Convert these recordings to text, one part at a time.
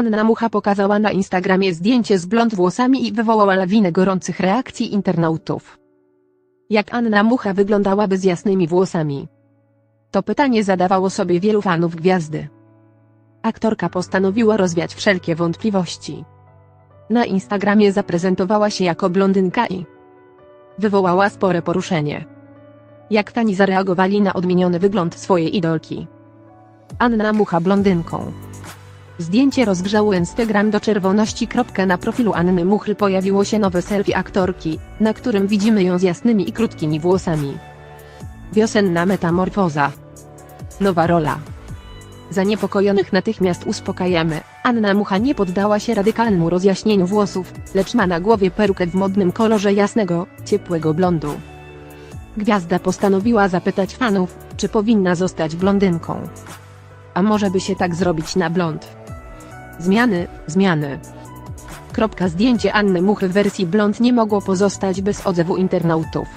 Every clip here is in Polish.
Anna Mucha pokazała na Instagramie zdjęcie z blond włosami i wywołała lawinę gorących reakcji internautów. Jak Anna Mucha wyglądałaby z jasnymi włosami? To pytanie zadawało sobie wielu fanów gwiazdy. Aktorka postanowiła rozwiać wszelkie wątpliwości. Na Instagramie zaprezentowała się jako blondynka i wywołała spore poruszenie. Jak fani zareagowali na odmieniony wygląd swojej idolki. Anna Mucha blondynką. Zdjęcie rozgrzało Instagram do czerwoności. Na profilu Anny Muchy pojawiło się nowe selfie aktorki, na którym widzimy ją z jasnymi i krótkimi włosami. Wiosenna metamorfoza. Nowa rola. Zaniepokojonych natychmiast uspokajamy. Anna Mucha nie poddała się radykalnemu rozjaśnieniu włosów, lecz ma na głowie perukę w modnym kolorze jasnego, ciepłego blondu. Gwiazda postanowiła zapytać fanów, czy powinna zostać blondynką. A może by się tak zrobić na blond? Zmiany, zmiany. Kropka zdjęcie Anny Muchy w wersji blond nie mogło pozostać bez odzewu internautów.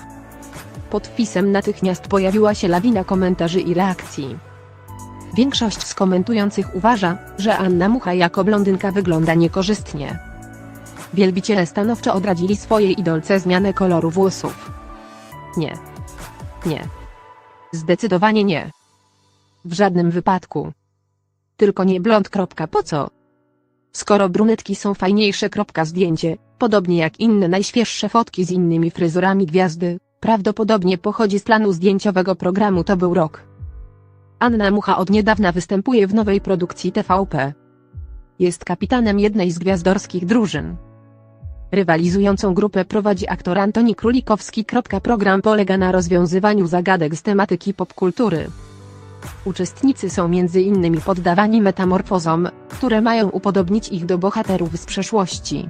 Pod wpisem natychmiast pojawiła się lawina komentarzy i reakcji. Większość z komentujących uważa, że Anna Mucha jako blondynka wygląda niekorzystnie. Wielbiciele stanowczo odradzili swojej idolce zmianę koloru włosów. Nie. Nie. Zdecydowanie nie. W żadnym wypadku. Tylko nie blond. Po co? Skoro brunetki są fajniejsze. Zdjęcie, podobnie jak inne najświeższe fotki z innymi fryzurami gwiazdy, prawdopodobnie pochodzi z planu zdjęciowego programu To był rok. Anna Mucha od niedawna występuje w nowej produkcji TVP. Jest kapitanem jednej z gwiazdorskich drużyn. Rywalizującą grupę prowadzi aktor Antoni Królikowski. Program polega na rozwiązywaniu zagadek z tematyki popkultury. Uczestnicy są między innymi poddawani metamorfozom, które mają upodobnić ich do bohaterów z przeszłości.